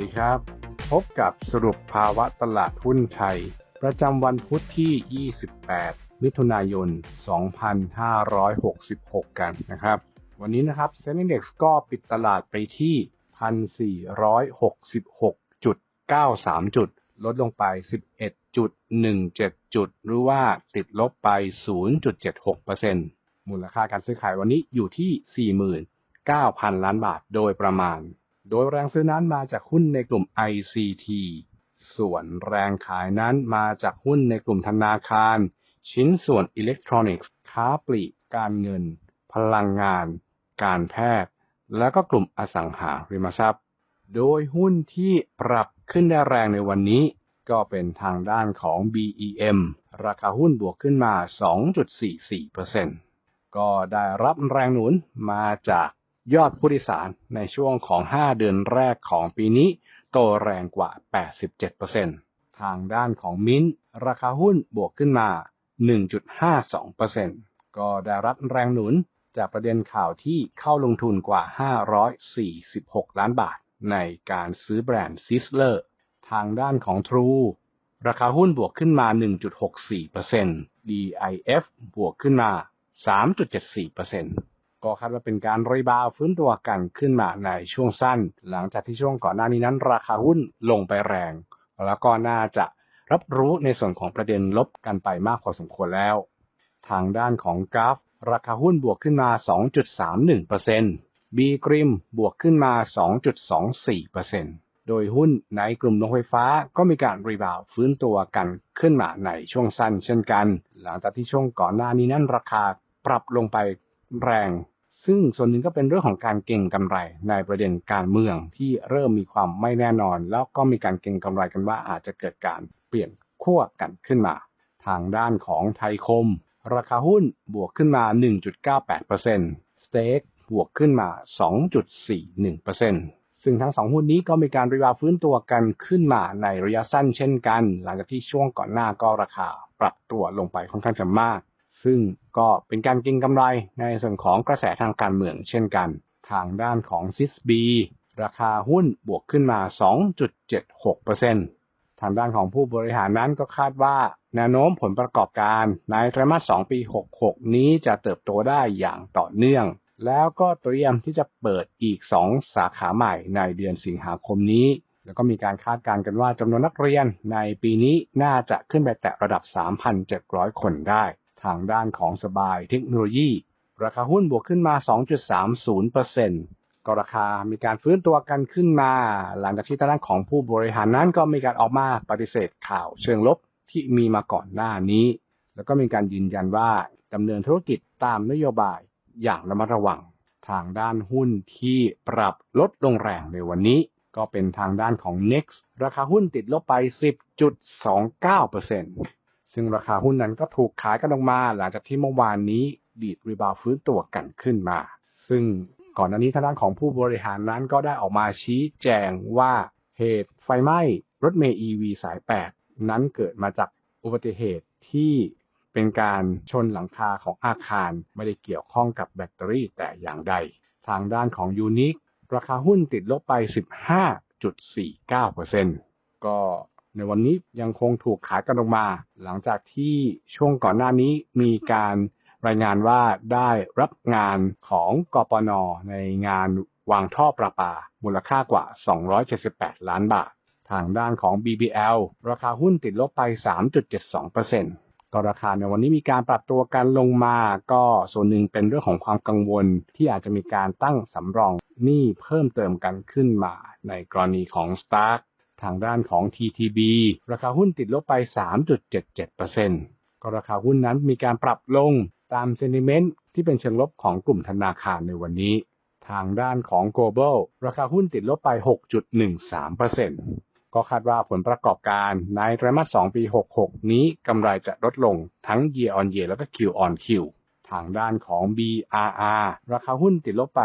ดีครับ พบกับสรุปภาวะตลาดหุ้นไทย ประจำวันพุธที่ 28 มิถุนายน 2566 กันนะครับ วันนี้นะครับเซ็นดี x ก็ปิดตลาดไปที่ 1,466.93 จุด ลดลงไป 11.17 จุด หรือว่าติดลบไป 0.76%มูลค่าการซื้อขายวันนี้อยู่ที่ 49,000 ล้านบาทโดยประมาณ โดยแรงซื้อนั้นมาจากหุ้นในกลุ่ม ICT ส่วนแรงขายนั้นมาจากหุ้นในกลุ่มธนาคาร ชิ้นส่วนอิเล็กทรอนิกส์ ค้าปลีก การเงิน พลังงาน การแพทย์ และก็กลุ่มอสังหาริมทรัพย์ โดยหุ้นที่ปรับขึ้นได้แรงในวันนี้ ก็เป็นทางด้านของ BEM ราคาหุ้นบวกขึ้นมา 2.44%ก็ได้รับแรงหนุนมาจาก ยอดผู้โดยสารในช่วงของ 5 เดือนแรกของปีนี้ โตแรงกว่า 87%ทางด้านของมิ้นราคาหุ้นบวกขึ้นมา 1.52%ก็ได้รับแรงหนุนจากประเด็นข่าวที่เข้าลงทุนกว่า 546 ล้านบาท ในการซื้อแบรนด์ซิสเลอร์ทางด้านของ True ราคาหุ้นบวกขึ้นมา 1.64% DIF บวกขึ้นมา 3.74% ก็คาดว่าเป็นการรีบาวฟื้นตัวกันขึ้นมาในช่วงสั้น หลังจากที่ช่วงก่อนหน้านี้นั้น ราคาหุ้นลงไปแรง แล้วก็น่าจะรับรู้ในส่วนของประเด็นลบกันไปมากพอสมควรแล้ว ทางด้านของกราฟ ราคาหุ้นบวกขึ้นมา 2.31% B กริมบวกขึ้นมา 2.24%โดยหุ้นในกลุ่มโรงไฟฟ้าก็มีการรีบาวฟื้นตัวกันขึ้นมาในช่วงสั้นเช่นกัน หลังจากที่ช่วงก่อนหน้านี้นั้นราคาปรับลงไป แรง ซึ่งส่วนหนึ่งก็เป็นเรื่องของการเก็งกำไรในประเด็นการเมืองที่เริ่มมีความไม่แน่นอน แล้วก็มีการเก็งกำไรกันว่าอาจจะเกิดการเปลี่ยนขั้วกันขึ้นมา ทางด้านของไทยคม ราคาหุ้นบวกขึ้นมา 1.98%สเต็กบวกขึ้นมา 2.41%ซึ่งทั้งสองหุ้นนี้ก็มีการรีบาวฟื้นตัวกันขึ้นมาในระยะสั้นเช่นกัน หลังจากที่ช่วงก่อนหน้าก็ราคาปรับตัวลงไปค่อนข้างจะมาก ซึ่งก็เป็นการก็งกำไรในส่วนของกระแสทางการเมืองเช่นกัน ทางด้านของซิสบีราคาหุ้นบวกขึ้นมา 2.76%ทางด้านของผู้บริหารนั้นก็คาดว่าแนวโน้มผลประกอบการในไตรมาส 2 ปี 66 นี้จะเติบโตได้อย่างต่อเนื่อง แล้วก็เตรียมที่จะเปิดอีก 2 สาขาใหม่ในเดือนสิงหาคมนี้ แล้วก็มีการคาดการณ์กันว่าจำนวนนักเรียนในปีนี้น่าจะขึ้นไปแตะระดับ 3,700 คนได้ ทางด้านของสบายเทคโนโลยี ราคาหุ้นบวกขึ้นมา 2.30%ก็ราคามีการฟื้นตัวกันขึ้นมา หลังจากที่ทางด้านของผู้บริหารนั้นก็มีการออกมาปฏิเสธข่าวเชิงลบที่มีมาก่อนหน้านี้ แล้วก็มีการยืนยันว่าดำเนินธุรกิจตามนโยบายอย่างระมัดระวัง ทางด้านหุ้นที่ปรับลดลงแรงในวันนี้ ก็เป็นทางด้านของ Next ราคาหุ้นติดลบไป 10.29% ซึ่งราคาหุ้นนั้นก็ถูกขายกันออกมา หลังจากที่เมื่อวานนี้ดีดรีบาวฟื้นตัวกันขึ้นมา ซึ่งก่อนหน้านี้ทางด้านของผู้บริหารนั้นก็ได้ออกมาชี้แจงว่าเหตุไฟไหม้รถเมล์ EV สาย 8 นั้นเกิดมาจากอุบัติเหตุที่เป็นการชนหลังคาของอาคารไม่ได้เกี่ยวข้องกับแบตเตอรี่แต่อย่างใด ทางด้านของยูนิคราคาหุ้นติดลบไป 15.49%ก็ ในวันนี้ยังคงถูกขายกันลงมา หลังจากที่ช่วงก่อนหน้านี้มีการรายงานว่าได้รับงานของกปนในงานวางท่อประปา มูลค่ากว่า 278 ล้านบาท ทางด้านของ BBL ราคาหุ้นติดลบไป 3.72%ก็ราคาในวันนี้มีการปรับตัวกันลงมา ก็ส่วนหนึ่งเป็นเรื่องของความกังวลที่อาจจะมีการตั้งสำรองหนี้เพิ่มเติมกันขึ้นมา ในกรณีของ Stark ทางด้านของ TTB ราคาหุ้นติดลบไป 3.77%ก็ราคาหุ้นนั้นมีการปรับลงตามเซนิเมนต์ที่เป็นเชิงลบของกลุ่มธนาคารในวันนี้ ทางด้านของ Global ราคาหุ้นติดลบไป 6.13%ก็คาดว่าผลประกอบการในไตรมาส 2 ปี 66 นี้กำไรจะลดลงทั้ง Year on Year แล้วก็ Q on Q ทางด้านของ BRR ราคาหุ้นติดลบไป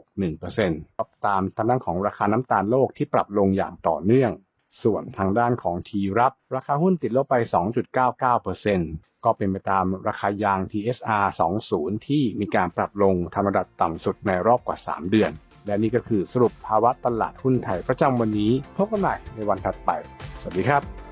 5.61%ตามทางด้านของราคาน้ำตาลโลกที่ปรับลงอย่างต่อเนื่อง ส่วนทางด้านของทีรับ ราคาหุ้นติดลบไป 2.99%ก็เป็นไปตามราคายาง TSR 20 ที่มีการปรับลงทำระดับต่ำสุดในรอบกว่า 3 เดือน และนี่ก็คือสรุปภาวะตลาดหุ้นไทยประจำวันนี้ พบกันใหม่ในวันถัดไป สวัสดีครับ